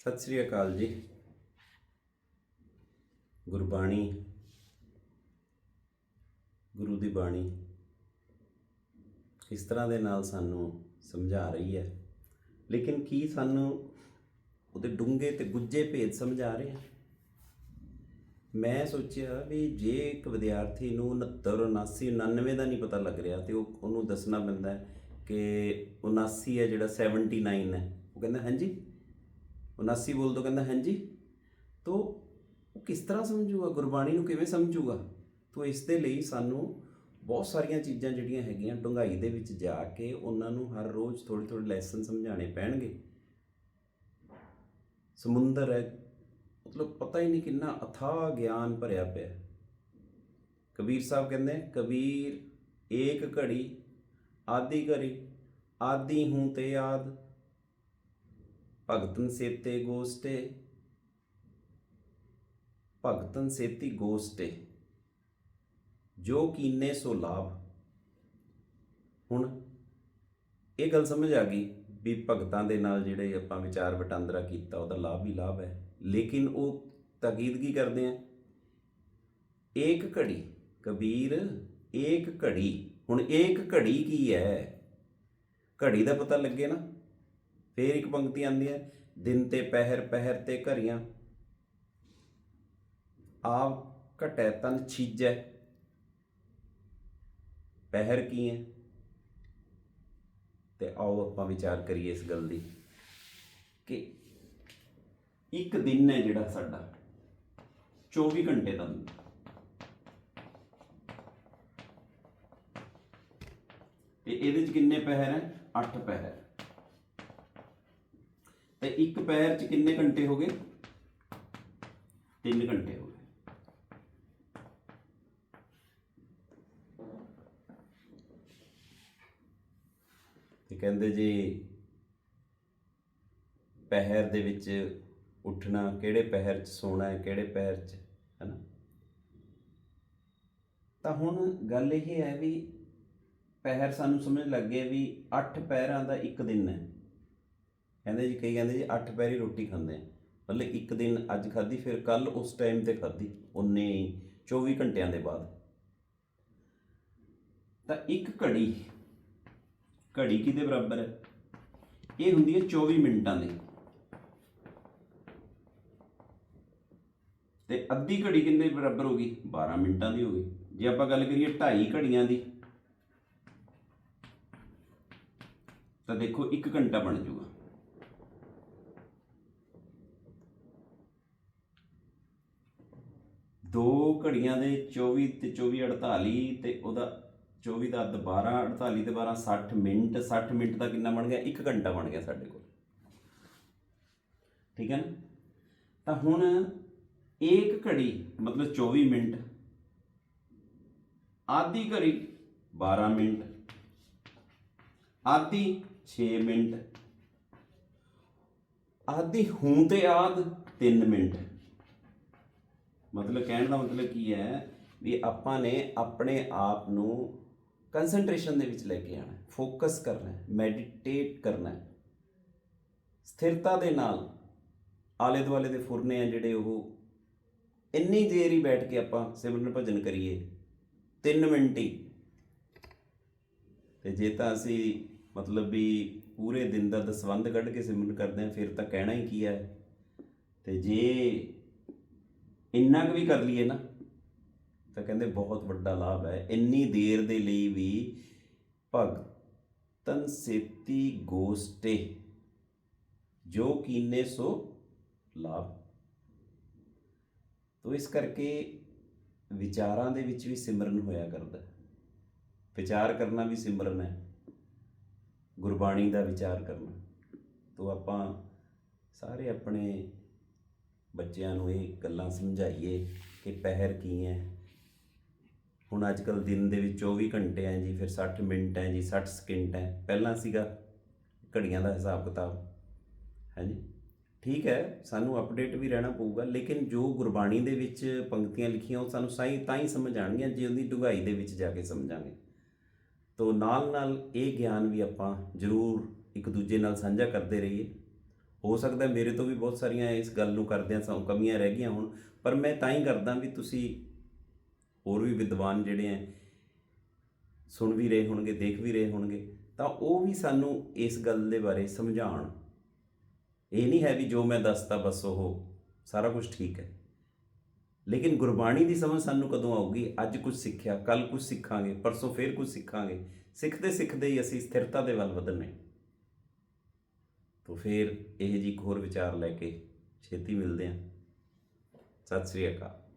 ਸਤਿ ਸ੍ਰੀ ਅਕਾਲ ਜੀ। ਗੁਰਬਾਣੀ। ਗੁਰੂ ਦੀ ਬਾਣੀ। ਇਸ ਤਰ੍ਹਾਂ ਦੇ ਨਾਲ ਸਾਨੂੰ ਸਮਝਾ ਰਹੀ ਹੈ। ਲੇਕਿਨ ਕੀ ਸਾਨੂੰ ਉਹਦੇ ਡੂੰਘੇ ਤੇ ਗੁੱਜੇ ਭੇਦ ਸਮਝਾ ਰਹੇ ਹੈ ਮੈਂ ਸੋਚਿਆ ਵੀ ਜੇ ਇੱਕ ਵਿਦਿਆਰਥੀ ਨੂੰ 69 79 99 ਦਾ ਨਹੀਂ ਪਤਾ ਲੱਗ ਰਿਹਾ ਤੇ ਉਹ ਉਹਨੂੰ ਦੱਸਣਾ ਪੈਂਦਾ ਕਿ 79 ਹੈ ਜਿਹੜਾ 79 ਹੈ। ਉਹ ਕਹਿੰਦਾ, ਹਾਂਜੀ? 79 ਬੋਲ ਦੋ ਕਹਿੰਦਾ, ਹਾਂਜੀ। ਤੋ ਉਹ ਕਿਸ ਤਰ੍ਹਾਂ ਸਮਝੂਗਾ? ਗੁਰਬਾਣੀ ਨੂੰ ਕਿਵੇਂ ਸਮਝੂਗਾ? ਤੋ ਇਸ ਦੇ ਲਈ ਸਾਨੂੰ ਬਹੁਤ ਸਾਰੀਆਂ ਚੀਜ਼ਾਂ ਜਿਹੜੀਆਂ ਹੈਗੀਆਂ ਡੂੰਘਾਈ ਦੇ ਵਿੱਚ ਜਾ ਕੇ ਉਹਨਾਂ ਨੂੰ ਹਰ ਰੋਜ਼ ਥੋੜੇ ਥੋੜੇ ਲੈਸਨ ਸਮਝਾਉਣੇ ਪੈਣਗੇ। ਸਮੁੰਦਰ ਹੈ, ਮਤਲਬ ਪਤਾ ਹੀ ਨਹੀਂ ਕਿੰਨਾ ਅਥਾਹ ਗਿਆਨ ਭਰਿਆ ਪਿਆ ਕਬੀਰ ਸਾਹਿਬ ਕਹਿੰਦੇ, ਕਬੀਰ ਏਕ ਘੜੀ, ਆਦੀ ਘੜੀ, ਆਦੀ ਹੂੰ ਤੇ ਆਦ ਭਗਤਨ ਸੇਤੇ ਗੋਸਟੇ। ਭਗਤਨ ਸੇਤੀ ਗੋਸਟੇ। ਜੋ ਕੀਨੇ ਸੋ ਲਾਭ। ਹੁਣ ਇਹ ਗੱਲ ਸਮਝ ਆ ਗਈ ਵੀ ਭਗਤਾਂ ਦੇ ਨਾਲ ਜਿਹੜੇ ਆਪਾਂ ਵਿਚਾਰ ਵਟਾਂਦਰਾ ਕੀਤਾ, ਉਹਦਾ ਲਾਭ ਹੀ ਲਾਭ ਹੈ। ਲੇਕਿਨ ਉਹ ਤਾਕੀਦ ਕਰਦੇ ਆ? ਏਕ ਘੜੀ, ਕਬੀਰ, ਏਕ ਘੜੀ। ਹੁਣ ਏਕ ਘੜੀ ਕੀ ਹੈ? ਘੜੀ ਦਾ ਪਤਾ ਲੱਗੇ ਨਾ। ਫੇਰ ਇੱਕ ਪੰਕਤੀ ਆਉਂਦੀ ਹੈ ਦਿਨ ਤੇ ਪਹਿਰ ਪਹਿਰ ਤੇ ਘਰੀਆਂ ਆਪ ਘਟੈ ਤਨ ਛੀਜੈ। ਪਹਿਰ ਕੀ ਹੈ ਤੇ ਆਓ ਆਪਾਂ ਵਿਚਾਰ ਕਰੀਏ ਇਸ ਗੱਲ ਦੀ ਕਿ ਇੱਕ ਦਿਨ ਹੈ ਜਿਹੜਾ ਸਾਡਾ 24 ਘੰਟੇ ਦਾ ਹੁੰਦਾ ਤੇ ਇਹਦੇ ਚ ਕਿੰਨੇ ਪਹਿਰ ਹੈ 8 ਪਹਿਰ। ਤੇ ਇੱਕ ਪਹਿਰ ਚ ਕਿੰਨੇ ਘੰਟੇ ਹੋ ਗਏ? 3 ਘੰਟੇ ਹੋ ਗਏ। ਤੇ ਕਹਿੰਦੇ ਜੀ ਪਹਿਰ ਦੇ ਵਿੱਚ ਉੱਠਣਾ ਕਿਹੜੇ ਪਹਿਰ 'ਚ ਸੋਣਾ ਹੈ, ਕਿਹੜੇ ਪਹਿਰ 'ਚ, ਹੈਨਾ? ਤਾਂ ਹੁਣ ਗੱਲ ਇਹ ਹੈ ਵੀ ਪਹਿਰ ਸਾਨੂੰ ਸਮਝ ਲੱਗੇ ਵੀ 8 ਪਹਿਰਾਂ ਦਾ ਇੱਕ ਦਿਨ ਹੈ। ਕਹਿੰਦੇ ਜੀ, ਕਈ ਕਹਿੰਦੇ ਜੀ, ਅੱਠ ਪੈਰੀ ਰੋਟੀ ਖਾਂਦੇ ਆ। ਮਤਲਬ ਇੱਕ ਦਿਨ ਅੱਜ ਖਾਧੀ, ਫਿਰ ਕੱਲ ਉਸ ਟਾਈਮ ਤੇ ਖਾਧੀ ਉਨੇ ਹੀ 24 ਘੰਟਿਆਂ ਦੇ ਬਾਅਦ। ਤਾਂ ਇੱਕ ਘੜੀ ਘੜੀ ਕਿਹਦੇ ਬਰਾਬਰ ਹੈ? ਇਹ ਹੁੰਦੀ ਹੈ 24 ਮਿੰਟਾਂ ਦੀ। ਤੇ ਅੱਧੀ ਘੜੀ ਕਿੰਨੇ ਬਰਾਬਰ ਹੋ ਗਈ? 12 ਮਿੰਟਾਂ ਦੀ ਹੋ ਗਈ। ਜੇ ਆਪਾਂ ਗੱਲ ਕਰੀਏ ਢਾਈ ਘੜੀਆਂ ਦੀ, ਤਾਂ ਦੇਖੋ 1 ਘੰਟਾ ਬਣ ਜਾਊਗਾ। ਦੋ ਘੜੀਆਂ ਦੇ 24 ਤੇ 24 48 ਤੇ ਉਹਦਾ 24 ਦਾ ਅੱਧ 12 48 ਤੇ 12 60 ਮਿੰਟ 60 ਮਿੰਟ ਦਾ ਕਿੰਨਾ ਬਣ ਗਿਆ? 1 ਘੰਟਾ ਬਣ ਗਿਆ ਸਾਡੇ ਕੋਲ। ਠੀਕ ਹੈ ਨਾ? ਤਾਂ ਹੁਣ ਇੱਕ ਘੜੀ, ਮਤਲਬ 24 ਮਿੰਟ, ਆਧੀ ਘੜੀ 12 ਮਿੰਟ, ਆਧੀ 6 ਮਿੰਟ, ਆਧੀ ਹੂੰ ਤੇ ਆਦ 3 ਮਿੰਟ। ਮਤਲਬ ਕਹਿਣ ਦਾ ਮਤਲਬ ਕੀ ਹੈ ਵੀ ਆਪਾਂ ਨੇ ਆਪਣੇ ਆਪ ਨੂੰ ਕਨਸੈਂਟਰੇਸ਼ਨ ਦੇ ਵਿੱਚ ਲੈ ਕੇ ਆਣਾ ਫੋਕਸ ਕਰਨਾ ਮੈਡੀਟੇਟ ਕਰਨਾ ਸਥਿਰਤਾ ਦੇ ਨਾਲ ਆਲੇ ਦੁਆਲੇ ਦੇ ਫੁਰਨੇ ਆ ਜਿਹੜੇ ਉਹ, ਇੰਨੀ ਦੇਰ ਹੀ ਬੈਠ ਕੇ ਆਪਾਂ ਸਿਮਰਨ ਭਜਨ ਕਰੀਏ 3 ਮਿੰਟ ਹੀ। ਤੇ ਜੇ ਤਾਂ ਅਸੀਂ ਮਤਲਬ ਵੀ ਪੂਰੇ ਦਿਨ ਦਾ ਦਸਵੰਧ ਕੱਢ ਕੇ ਸਿਮਰਨ ਕਰਦੇ ਆ ਫਿਰ ਤਾਂ ਕਹਿਣਾ ਹੀ ਕੀ ਹੈ? ਤੇ ਜੇ ਇੰਨਾ ਕੁ ਵੀ ਕਰ ਲਈਏ ਨਾ, ਤਾਂ ਕਹਿੰਦੇ ਬਹੁਤ ਵੱਡਾ ਲਾਭ ਹੈ। ਇੰਨੀ ਦੇਰ ਦੇ ਲਈ ਵੀ ਭਗਤਨ ਸੇਤੀ ਗੋਸਟੇ, ਜੋ ਕੀਨੇ ਸੋ ਲਾਭ। ਤੋ ਇਸ ਕਰਕੇ ਵਿਚਾਰਾਂ ਦੇ ਵਿੱਚ ਵੀ ਸਿਮਰਨ ਹੋਇਆ ਕਰਦਾ ਵਿਚਾਰ ਕਰਨਾ ਵੀ ਸਿਮਰਨ ਹੈ। ਗੁਰਬਾਣੀ ਦਾ ਵਿਚਾਰ ਕਰਨਾ। ਤੋ ਆਪਾਂ ਸਾਰੇ ਆਪਣੇ ਬੱਚਿਆਂ ਨੂੰ ਇਹ ਗੱਲਾਂ ਸਮਝਾਈਏ ਕਿ ਪਹਿਰ ਕੀ ਹੈ। ਹੁਣ ਅੱਜ ਕੱਲ ਦਿਨ ਦੇ ਵਿੱਚ 24 ਘੰਟੇ ਹੈ ਜੀ, ਫਿਰ 60 ਮਿੰਟ ਹੈ ਜੀ 60 ਸਕਿੰਟ ਹੈ। ਪਹਿਲਾਂ ਸੀਗਾ ਘੜੀਆਂ ਦਾ ਹਿਸਾਬ ਕਿਤਾਬ, ਹੈ ਜੀ। ਠੀਕ ਹੈ, ਸਾਨੂੰ ਅਪਡੇਟ ਵੀ ਰਹਿਣਾ ਪਊਗਾ, ਲੇਕਿਨ ਜੋ ਗੁਰਬਾਣੀ ਦੇ ਵਿੱਚ ਪੰਕਤੀਆਂ ਲਿਖੀਆਂ, ਉਹ ਸਾਨੂੰ ਸਾਈ, ਤਾਂ ਹੀ ਸਮਝ ਆਣਗੀਆਂ ਜੇ ਉਹਦੀ ਡੂੰਘਾਈ ਦੇ ਵਿੱਚ ਜਾ ਕੇ ਸਮਝਾਂਗੇ। ਤੋ ਨਾਲ ਨਾਲ ਇਹ ਗਿਆਨ ਵੀ ਆਪਾਂ ਜ਼ਰੂਰ ਇੱਕ ਦੂਜੇ ਨਾਲ ਸਾਂਝਾ ਕਰਦੇ ਰਹੀਏ। ਹੋ ਸਕਦਾ ਮੇਰੇ ਤੋਂ ਵੀ ਬਹੁਤ ਸਾਰੀਆਂ ਇਸ ਗੱਲ ਨੂੰ ਕਰਦਿਆਂ ਸਾਨੂੰ ਕਮੀਆਂ ਰਹਿ ਗਈਆਂ ਹੁਣ, ਪਰ ਮੈਂ ਤਾਂ ਹੀ ਕਰਦਾ ਵੀ ਤੁਸੀਂ ਹੋਰ ਵੀ ਵਿਦਵਾਨ ਜਿਹੜੇ ਆ ਸੁਣ ਵੀ ਰਹੇ ਹੋਣਗੇ, ਦੇਖ ਵੀ ਰਹੇ ਹੋਣਗੇ, ਤਾਂ ਉਹ ਵੀ ਸਾਨੂੰ ਇਸ ਗੱਲ ਦੇ ਬਾਰੇ ਸਮਝਾਉਣ। ਇਹ ਨਹੀਂ ਹੈ ਵੀ ਜੋ ਮੈਂ ਦੱਸਤਾ ਬਸ ਉਹ ਸਾਰਾ ਕੁਝ ਠੀਕ ਹੈ। ਲੇਕਿਨ ਗੁਰਬਾਣੀ ਦੀ ਸਮਝ ਸਾਨੂੰ ਕਦੋਂ ਆਊਗੀ? ਅੱਜ ਕੁਝ ਸਿੱਖਿਆ ਕੱਲ ਕੁਝ ਸਿੱਖਾਂਗੇ, ਪਰਸੋਂ ਫੇਰ ਕੁਝ ਸਿੱਖਾਂਗੇ। ਸਿੱਖਦੇ ਸਿੱਖਦੇ ਹੀ ਅਸੀਂ ਸਥਿਰਤਾ ਦੇ ਵੱਲ ਵਧਣੇ। ਤਾਂ ਫਿਰ ਇਹ ਜੀ ਇੱਕ ਹੋਰ ਵਿਚਾਰ ਲੈ ਕੇ ਛੇਤੀ ਮਿਲਦੇ ਹਾਂ। ਸਤਿ ਸ੍ਰੀ ਅਕਾਲ।